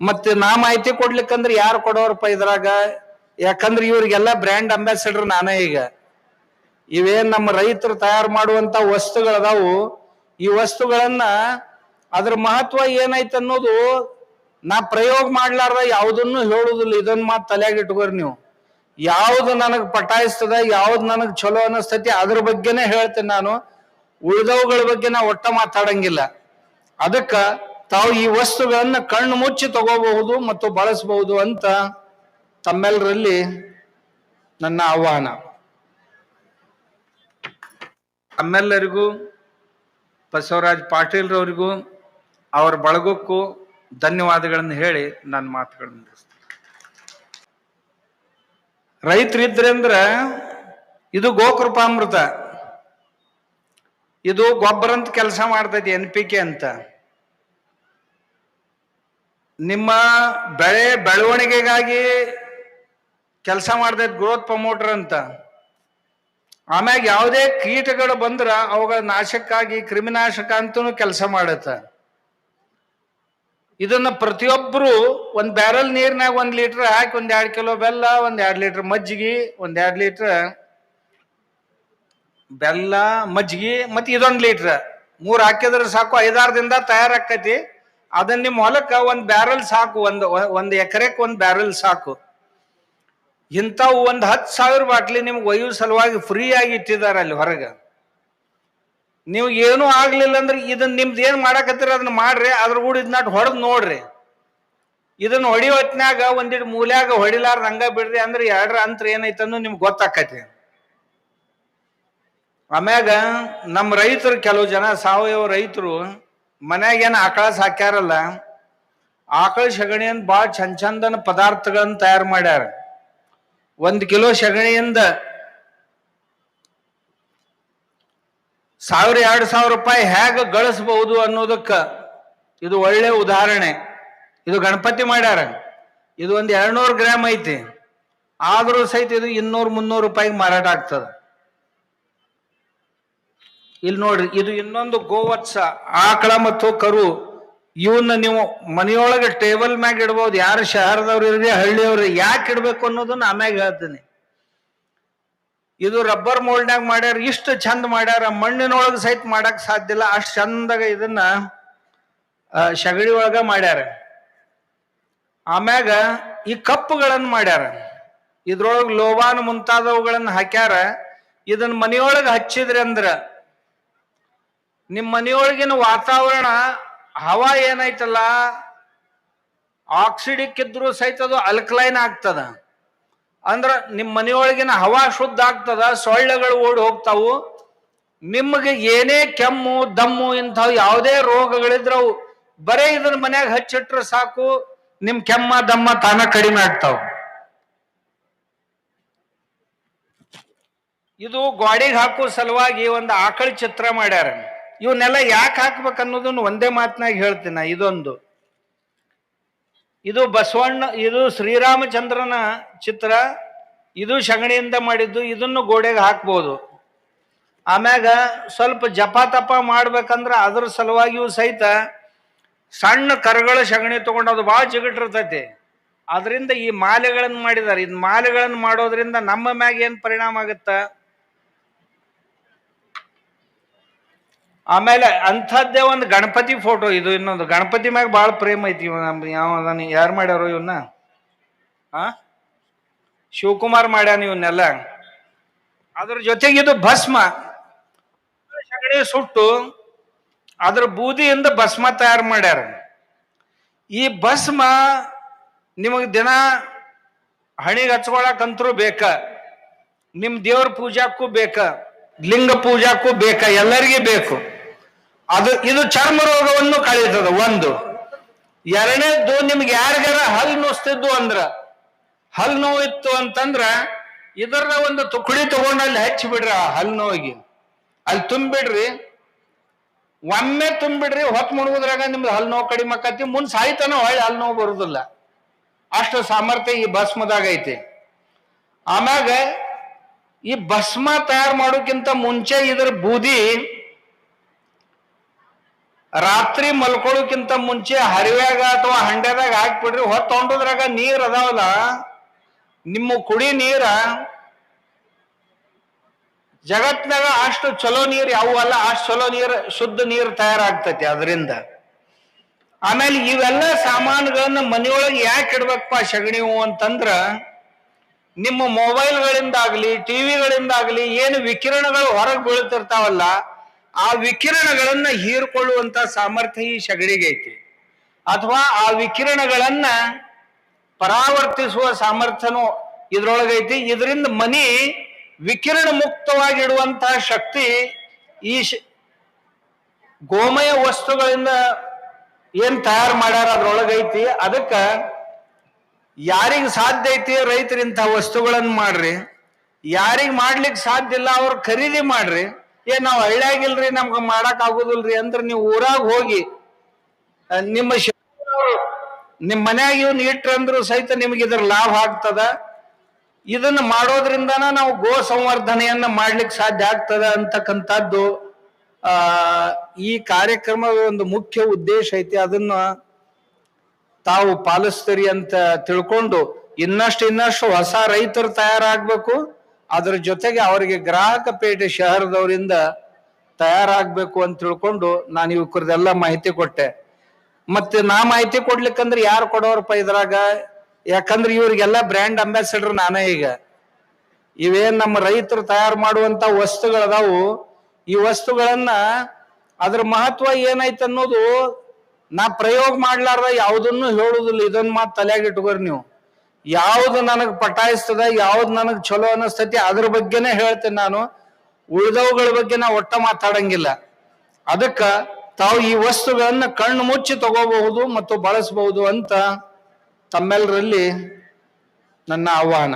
ಮತ್ತೆ ನಾ ಮಾಹಿತಿ ಕೊಡ್ಲಿಕ್ಕಂದ್ರೆ ಯಾರು ಕೊಡೋರಪ್ಪ ಇದ್ರಾಗ? ಯಾಕಂದ್ರೆ ಇವ್ರಿಗೆಲ್ಲ ಬ್ರ್ಯಾಂಡ್ ಅಂಬಾಸಿಡರ್ ನಾನೇ ಈಗ. ಇವೇನ್ ನಮ್ಮ ರೈತರು ತಯಾರು ಮಾಡುವಂತ ವಸ್ತುಗಳದಾವು, ಈ ವಸ್ತುಗಳನ್ನ ಅದ್ರ ಮಹತ್ವ ಏನೈತೆ ಅನ್ನೋದು ನಾ ಪ್ರಯೋಗ ಮಾಡ್ಲಾರ್ದ ಯಾವುದನ್ನು ಹೇಳುದಿಲ್ಲ. ಇದನ್ನ ಮಾತು ತಲೆಯಾಗಿ ಇಟ್ಕೋರಿ ನೀವು. ಯಾವ್ದು ನನಗ್ ಪಟಾಯಿಸ್ತದ, ಯಾವ್ದು ನನಗ್ ಚಲೋ ಅನಿಸ್ತತಿ ಅದ್ರ ಬಗ್ಗೆನೇ ಹೇಳ್ತೇನೆ ನಾನು. ಉಳಿದವುಗಳ ಬಗ್ಗೆ ನಾ ಒಟ್ಟ ಮಾತಾಡಂಗಿಲ್ಲ. ಅದಕ್ಕ ತಾವು ಈ ವಸ್ತುಗಳನ್ನ ಕಣ್ಣು ಮುಚ್ಚಿ ತಗೋಬಹುದು ಮತ್ತು ಬಳಸಬಹುದು ಅಂತ ತಮ್ಮೆಲ್ಲರಲ್ಲಿ ನನ್ನ ಆಹ್ವಾನ. ತಮ್ಮೆಲ್ಲರಿಗೂ, ಬಸವರಾಜ್ ಪಾಟೀಲ್ರವರಿಗೂ, ಅವರ ಬಳಗಕ್ಕೂ ಧನ್ಯವಾದಗಳನ್ನು ಹೇಳಿ ನನ್ನ ಮಾತುಗಳನ್ನು ರೈತರಿದ್ರೆ ಅಂದ್ರೆ ಇದು ಗೋಕೃಪಾಮೃತ. ಇದು ಗೊಬ್ಬರ ಅಂತ ಕೆಲಸ ಮಾಡ್ತೈತಿ ಎನ್ ಪಿ ಕೆ ಅಂತ. ನಿಮ್ಮ ಬೆಳೆ ಬೆಳವಣಿಗೆಗಾಗಿ ಕೆಲಸ ಮಾಡ್ತೈತಿ ಗ್ರೋತ್ ಪ್ರಮೋಟರ್ ಅಂತ. ಆಮ್ಯಾಗ ಯಾವುದೇ ಕೀಟಗಳು ಬಂದ್ರ ಅವುಗಳ ನಾಶಕ್ಕಾಗಿ ಕ್ರಿಮಿನಾಶಕ ಅಂತೂ ಕೆಲಸ ಮಾಡತ್ತ. ಇದನ್ನ ಪ್ರತಿಯೊಬ್ಬರು ಒಂದ್ ಬ್ಯಾರಲ್ ನೀರ್ನಾಗ ಒಂದ್ ಲೀಟರ್ ಹಾಕಿ ಒಂದ್ ಎರಡು ಕಿಲೋ ಬೆಲ್ಲ, ಒಂದ್ ಎರಡು ಲೀಟರ್ ಮಜ್ಜಿಗೆ, ಒಂದ್ ಎರಡು ಲೀಟರ್ ಬೆಲ್ಲ, ಮಜ್ಜಿಗೆ ಮತ್ತೆ ಇದೊಂದ್ ಲೀಟರ್ ಮೂರ್ ಹಾಕಿದ್ರೆ ಸಾಕು, ಐದಾರು ದಿನದ ತಯಾರಾಕತಿ ಅದನ್ನ ನಿಮ್ಮ ಹೊಲಕ್ಕ ಒಂದ್ ಬ್ಯಾರಲ್ ಸಾಕು, ಒಂದ್ ಒಂದ್ ಎಕರೆಕ್ ಒಂದ್ ಬ್ಯಾರಲ್ ಸಾಕು. ಇಂಥವು ಒಂದ್ ಹತ್ತು ಸಾವಿರ ಬಾಟ್ಲಿ ನಿಮ್ಗೆ ಒಯ್ಯುವ ಸಲುವಾಗಿ ಫ್ರೀ ಆಗಿ ಇಟ್ಟಿದ್ದಾರೆ ಅಲ್ಲಿ ಹೊರಗೆ. ನೀವು ಏನೂ ಆಗ್ಲಿಲ್ಲ ಅಂದ್ರೆ ಇದನ್ನ ನಿಮ್ದು ಏನು ಮಾಡಕತ್ತೀರ ಅದನ್ನ ಮಾಡ್ರಿ, ಅದ್ರ ಕೂಡ ಇದನ್ನ ಹೊಡೆದ್ ನೋಡ್ರಿ. ಇದನ್ನ ಹೊಡಿಯೋ ಹೊತ್ನಾಗ ಒಂದಿಟ್ಟು ಮೂಲ್ಯಾಗ ಹೊಡಿಲಾರ್ದ ಹಂಗ ಬಿಡ್ರಿ ಅಂದ್ರೆ ಎರಡರ ಅಂತರ ಏನೈತನ್ನು ನಿಮ್ಗೆ ಗೊತ್ತಾಕತಿ ಆಮ್ಯಾಗ ನಮ್ಮ ರೈತರು ಕೆಲವು ಜನ, ಸಾವಯವ ರೈತರು ಮನ್ಯಾಗ ಏನು ಆಕಳ ಸಾಕ್ಯಾರಲ್ಲ, ಆಕಳ ಸಗಣಿಯಿಂದ ಭಾಳ ಚಂದ ಚಂದನ ಪದಾರ್ಥಗಳನ್ನ ತಯಾರು ಮಾಡ್ಯಾರ. ಒಂದು ಕಿಲೋ ಸಗಣಿಯಿಂದ ಸಾವಿರ ಎರಡು ಸಾವಿರ ರೂಪಾಯಿ ಹೇಗೆ ಗಳಿಸಬಹುದು ಅನ್ನೋದಕ್ಕೆ ಇದು ಒಳ್ಳೆ ಉದಾಹರಣೆ. ಇದು ಗಣಪತಿ ಮಾಡ್ಯಾರ. ಇದು ಒಂದು ಎರಡ್ನೂರು ಗ್ರಾಮ್ ಐತಿ. ಆದರೂ ಸಹಿತ ಇದು ಇನ್ನೂರು ಮುನ್ನೂರು ರೂಪಾಯಿಗೆ ಮಾರಾಟ ಆಗ್ತದೆ. ಇಲ್ಲಿ ನೋಡ್ರಿ, ಇದು ಇನ್ನೊಂದು ಗೋವತ್ಸ, ಆಕಳ ಮತ್ತು ಕರು. ಇವನ್ನ ನೀವು ಮನೆಯೊಳಗೆ ಟೇಬಲ್ ಮ್ಯಾಗ ಇಡ್ಬೋದು. ಯಾರು ಶಹರದವ್ರು ಇರ್ರಿ ಹಳ್ಳಿಯವ್ರಿ ಯಾಕೆ ಇಡ್ಬೇಕು ಅನ್ನೋದನ್ನ ಆಮ್ಯಾಗ ಹೇಳ್ತೀನಿ. ಇದು ರಬ್ಬರ್ ಮೋಲ್ಡ್ನಾಗ ಮಾಡ್ಯಾರ, ಇಷ್ಟು ಚಂದ ಮಾಡ್ಯಾರ ಮಣ್ಣಿನೊಳಗೆ ಸಹಿತ ಮಾಡಕ್ ಸಾಧ್ಯ ಇಲ್ಲ, ಅಷ್ಟು ಚಂದಾಗ ಇದನ್ನ ಶಗಡಿ ಒಳಗ ಮಾಡ್ಯಾರ. ಆಮ್ಯಾಗ ಈ ಕಪ್ಪುಗಳನ್ನು ಮಾಡ್ಯಾರ. ಇದ್ರೊಳಗೆ ಲೋಬಾನ್ ಮುಂತಾದವುಗಳನ್ನು ಹಾಕ್ಯಾರ. ಇದನ್ನ ಮನೆಯೊಳಗೆ ಹಚ್ಚಿದ್ರಿ ಅಂದ್ರ ನಿಮ್ಮ ಮನೆಯೊಳಗಿನ ವಾತಾವರಣ, ಹವಾ ಏನೈತಲ್ಲ ಆಕ್ಸಿಡಿಕ್ ಇದ್ರು ಸಹಿತ ಅದು ಅಲ್ಕಲೈನ್ ಆಗ್ತದ. ಅಂದ್ರ ನಿಮ್ಮ ಮನೆಯೊಳಗಿನ ಹವಾ ಶುದ್ಧ ಆಗ್ತದ, ಸೊಳ್ಳೆಗಳು ಓಡಿ ಹೋಗ್ತಾವು, ನಿಮಗೆ ಏನೇ ಕೆಮ್ಮು, ದಮ್ಮು ಇಂಥವು ಯಾವುದೇ ರೋಗಗಳಿದ್ರವು, ಬರೇ ಇದನ್ನ ಮನ್ಯಾಗ ಹಚ್ಚಿಟ್ರೆ ಸಾಕು, ನಿಮ್ ಕೆಮ್ಮ, ದಮ್ಮ ತಾನ ಕಡಿಮೆ ಆಗ್ತಾವ. ಇದು ಗೋಡಿಗೆ ಹಾಕೋ ಸಲುವಾಗಿ ಒಂದು ಆಕಳ ಚಿತ್ರ ಮಾಡ್ಯಾರ. ಇವನ್ನೆಲ್ಲ ಯಾಕೆ ಹಾಕ್ಬೇಕು ಅನ್ನೋದನ್ನ ಒಂದೇ ಮಾತಿನಾಗ ಹೇಳ್ತೀನಿ, ಇದೊಂದು. ಇದು ಬಸವಣ್ಣ, ಇದು ಶ್ರೀರಾಮಚಂದ್ರನ ಚಿತ್ರ. ಇದು ಸಗಣಿಯಿಂದ ಮಾಡಿದ್ದು, ಇದನ್ನು ಗೋಡೆಗೆ ಹಾಕ್ಬೋದು. ಆಮ್ಯಾಗ ಸ್ವಲ್ಪ ಜಪ ತಪ ಮಾಡ್ಬೇಕಂದ್ರೆ ಅದ್ರ ಸಲುವಾಗಿಯೂ ಸಹಿತ ಸಣ್ಣ ಕರಗಳ ಸಗಣಿ ತಗೊಂಡು ಅದು ಭಾಳ ಜಿಗಟಿರ್ತೈತಿ ಅದರಿಂದ ಈ ಮಾಲೆಗಳನ್ನು ಮಾಡಿದ್ದಾರೆ ಇದು ಮಾಲೆಗಳನ್ನು ಮಾಡೋದ್ರಿಂದ ನಮ್ಮ ಮ್ಯಾಗ ಏನು ಪರಿಣಾಮ ಆಗುತ್ತ? ಆಮೇಲೆ ಅಂಥದ್ದೇ ಒಂದು ಗಣಪತಿ ಫೋಟೋ ಇದು ಇನ್ನೊಂದು. ಗಣಪತಿ ಮ್ಯಾಗ ಭಾಳ ಪ್ರೇಮ ಐತಿ ಇವ ನಮ್ ಯಾವ ಅದಾನ ಯಾರು ಮಾಡ್ಯಾರೋ ಇವನ್ನ ಆ? ಶಿವಕುಮಾರ್ ಮಾಡ್ಯಾನ ಇವನ್ನೆಲ್ಲ ಅದ್ರ ಜೊತೆಗೆ ಇದು ಭಸ್ಮ. ಸಗಣಿ ಸುಟ್ಟು ಅದ್ರ ಬೂದಿಯಿಂದ ಭಸ್ಮ ತಯಾರು ಮಾಡ್ಯಾರ. ಈ ಭಸ್ಮ ನಿಮಗೆ ದಿನ ಹಣಿಗೆ ಹಚ್ಕೊಳಕಂತರೂ ಬೇಕ. ನಿಮ್ಮ ದೇವ್ರ ಪೂಜಾಕ್ಕೂ ಬೇಕ. ಲಿಂಗ ಪೂಜಾಕ್ಕೂ ಬೇಕ. ಎಲ್ಲರಿಗೂ ಬೇಕು. ಅದು, ಇದು ಚರ್ಮ ರೋಗವನ್ನು ಕಳೀತದ ಒಂದು. ಎರಡನೇದ್ದು ನಿಮ್ಗೆ ಯಾರಿಗಾರ ಹಲ್ ನುಸ್ತಿದ್ದು ಅಂದ್ರ, ಹಲ್ ನೋವಿತ್ತು ಅಂತಂದ್ರ ಇದರ ಒಂದು ತುಕುಡಿ ತಗೊಂಡು ಅಲ್ಲಿ ಹಚ್ಚಿ ಬಿಡ್ರಿ ಆ ಹಲ್ ನೋವಿಗೆ. ಅಲ್ಲಿ ತುಂಬಿಡ್ರಿ, ಒಮ್ಮೆ ತುಂಬಿಡ್ರಿ, ಹೊತ್ತು ಮುಳುಗುದ್ರಾಗ ನಿಮ್ದು ಹಲ್ ನೋವು ಕಡಿಮೆ ಆಕತಿ, ಮುಂದ್ ಸಾಯ್ತಾನ ಹೊಳ್ಳಿ ಹಲ್ ನೋವು ಬರುದಿಲ್ಲ. ಅಷ್ಟು ಸಾಮರ್ಥ್ಯ ಈ ಭಸ್ಮದಾಗ ಐತಿ. ಆಮ್ಯಾಗ ಈ ಭಸ್ಮ ತಯಾರು ಮಾಡೋಕ್ಕಿಂತ ಮುಂಚೆ ಇದ್ರ ಬೂದಿ ರಾತ್ರಿ ಮಲ್ಕೊಳ್ಳೋಕ್ಕಿಂತ ಮುಂಚೆ ಹರಿವ್ಯಾಗ ಅಥವಾ ಹಂಡೆದಾಗ ಹಾಕ್ಬಿಡ್ರಿ, ಹೊತ್ತು ಹೊಂಡೋದ್ರಾಗ ನೀರ್ ಅದಾವಲ್ಲ, ನಿಮ್ಮ ಕುಡಿ ನೀರ ಜಗತ್ನಾಗ ಅಷ್ಟು ಚಲೋ ನೀರ್ ಯಾವ ಅಲ್ಲ, ಅಷ್ಟು ಚಲೋ ನೀರ್, ಶುದ್ಧ ನೀರ್ ತಯಾರಾಗ್ತೈತಿ ಅದರಿಂದ. ಆಮೇಲೆ ಇವೆಲ್ಲ ಸಾಮಾನುಗಳನ್ನ ಮನೆಯೊಳಗೆ ಯಾಕೆ ಇಡ್ಬೇಕಪ್ಪ ಸಗಣಿ ಅಂತಂದ್ರ, ನಿಮ್ಮ ಮೊಬೈಲ್ಗಳಿಂದಾಗ್ಲಿ, ಟಿವಿಗಳಿಂದಾಗ್ಲಿ ಏನು ವಿಕಿರಣಗಳು ಹೊರಗೆ ಬೀಳ್ತಿರ್ತಾವಲ್ಲ ಆ ವಿಕಿರಣಗಳನ್ನ ಹೀರ್ಕೊಳ್ಳುವಂತ ಸಾಮರ್ಥ್ಯ ಈ ಶಗಡಿಗೆ ಐತಿ. ಅಥವಾ ಆ ವಿಕಿರಣಗಳನ್ನ ಪರಾವರ್ತಿಸುವ ಸಾಮರ್ಥ್ಯನೂ ಇದ್ರೊಳಗೈತಿ ಇದರಿಂದ ಮನಿ ವಿಕಿರಣ ಮುಕ್ತವಾಗಿಡುವಂತಹ ಶಕ್ತಿ ಈ ಗೋಮಯ ವಸ್ತುಗಳಿಂದ ಏನ್ ತಯಾರು ಮಾಡ್ಯಾರ ಅದ್ರೊಳಗೈತಿ ಅದಕ್ಕ ಯಾರಿಗೆ ಸಾಧ್ಯ ಐತಿ ರೈತರಿಂಥ ವಸ್ತುಗಳನ್ನ ಮಾಡ್ರಿ. ಯಾರಿಗ ಮಾಡ್ಲಿಕ್ಕೆ ಸಾಧ್ಯ ಇಲ್ಲ ಅವ್ರು ಖರೀದಿ ಮಾಡ್ರಿ. ಏ, ನಾವ್ ಹಳ್ಳಿಯಾಗಿಲ್ರಿ, ನಮ್ಗೆ ಮಾಡಕ್ ಆಗುದಿಲ್ರಿ ಅಂದ್ರೆ ನೀವು ಊರಾಗ ಹೋಗಿ ನಿಮ್ಮ ನಿಮ್ ಮನ್ಯಾಗ ಇವ್ನ ಇಟ್ರಂದ್ರು ಸಹಿತ ನಿಮ್ಗೆ ಇದ್ರ ಲಾಭ ಆಗ್ತದ. ಇದನ್ನ ಮಾಡೋದ್ರಿಂದನ ನಾವು ಗೋ ಸಂವರ್ಧನೆಯನ್ನ ಮಾಡ್ಲಿಕ್ಕೆ ಸಾಧ್ಯ ಆಗ್ತದ ಅಂತಕ್ಕಂಥದ್ದು, ಆ, ಈ ಕಾರ್ಯಕ್ರಮದ ಒಂದು ಮುಖ್ಯ ಉದ್ದೇಶ ಐತಿ. ಅದನ್ನ ತಾವು ಪಾಲಿಸ್ತೀರಿ ಅಂತ ತಿಳ್ಕೊಂಡು ಇನ್ನಷ್ಟು ಇನ್ನಷ್ಟು ಹೊಸ ರೈತರು ತಯಾರಾಗ್ಬೇಕು. ಅದ್ರ ಜೊತೆಗೆ ಅವರಿಗೆ ಗ್ರಾಹಕ ಪೇಟೆ ಶಹರದವರಿಂದ ತಯಾರಾಗಬೇಕು ಅಂತ ತಿಳ್ಕೊಂಡು ನಾನು ಇವಕ್ರದೆಲ್ಲ ಮಾಹಿತಿ ಕೊಟ್ಟೆ. ಮತ್ತೆ ನಾ ಮಾಹಿತಿ ಕೊಡ್ಲಿಕ್ಕಂದ್ರೆ ಯಾರು ಕೊಡೋರಪ್ಪ ಇದ್ರಾಗ? ಯಾಕಂದ್ರೆ ಇವ್ರಿಗೆಲ್ಲ ಬ್ರ್ಯಾಂಡ್ ಅಂಬಾಸಿಡರ್ ನಾನೇ ಈಗ. ಇವೇನ್ ನಮ್ಮ ರೈತರು ತಯಾರು ಮಾಡುವಂತ ವಸ್ತುಗಳದಾವು, ಈ ವಸ್ತುಗಳನ್ನ ಅದ್ರ ಮಹತ್ವ ಏನೈತೆ ಅನ್ನೋದು ನಾ ಪ್ರಯೋಗ ಮಾಡ್ಲಾರ್ದ ಯಾವುದನ್ನು ಹೇಳುದಿಲ್ಲ. ಇದನ್ನ ಮಾತು ತಲೆಯಾಗಿ ಇಟ್ಕೋರಿ ನೀವು. ಯಾವ್ದು ನನಗೆ ಪಟಾಯಿಸ್ತದ, ಯಾವ್ದು ನನಗೆ ಚಲೋ ಅನಿಸ್ತೈತಿ ಅದ್ರ ಬಗ್ಗೆನೇ ಹೇಳ್ತೇನೆ ನಾನು. ಉಳಿದವುಗಳ ಬಗ್ಗೆ ನಾ ಒಟ್ಟ ಮಾತಾಡಂಗಿಲ್ಲ. ಅದಕ್ಕ ತಾವು ಈ ವಸ್ತುಗಳನ್ನ ಕಣ್ಣು ಮುಚ್ಚಿ ತಗೋಬಹುದು ಮತ್ತು ಬಳಸಬಹುದು ಅಂತ ತಮ್ಮೆಲ್ಲರಲ್ಲಿ ನನ್ನ ಆಹ್ವಾನ.